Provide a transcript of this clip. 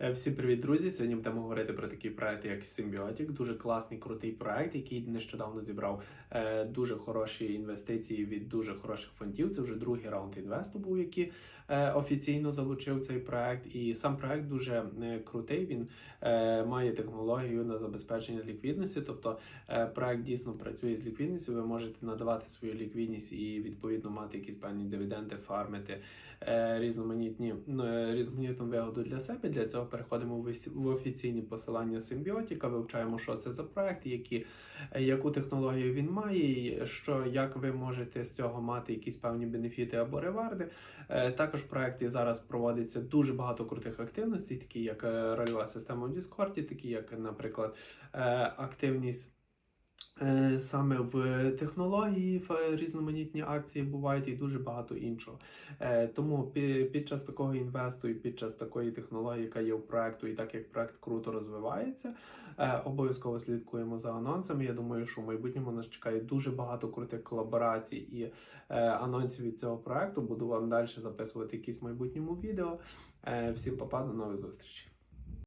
Е, Всім привіт, друзі! Сьогодні будемо говорити про такий проект, як Symbiotic. Дуже класний, крутий проект, який нещодавно зібрав е, дуже хороші інвестиції від дуже хороших фондів. Це вже другий раунд інвесту був, який е, офіційно залучив цей проект. І сам проект дуже е, крутий. Він е, має технологію на забезпечення ліквідності. Тобто е, проект дійсно працює з ліквідністю. Ви можете надавати свою ліквідність і відповідно мати якісь певні дивіденди, фармити е, різноманітні ну, е, різноманітну вигоду для себе. Для цього переходимо в офіційні посилання Симбіотіка, вивчаємо, що це за проект, які, е, яку технологію він має, що як ви можете з цього мати якісь певні бенефіти або реварди. Е, Також в проєкті зараз проводиться дуже багато крутих активностей, такі як е, рольова система в Discord, такі як, наприклад, активність. Е, Саме в технології в різноманітні акції бувають і дуже багато іншого. Е, Тому під час такого інвесту і під час такої технології, яка є у проекту, і так як проект круто розвивається, е, обов'язково слідкуємо за анонсами. Я думаю, що в майбутньому нас чекає дуже багато крутих колаборацій і анонсів від цього проекту. Буду вам далі записувати якісь в майбутньому відео. Всім па-па, до нових зустрічей.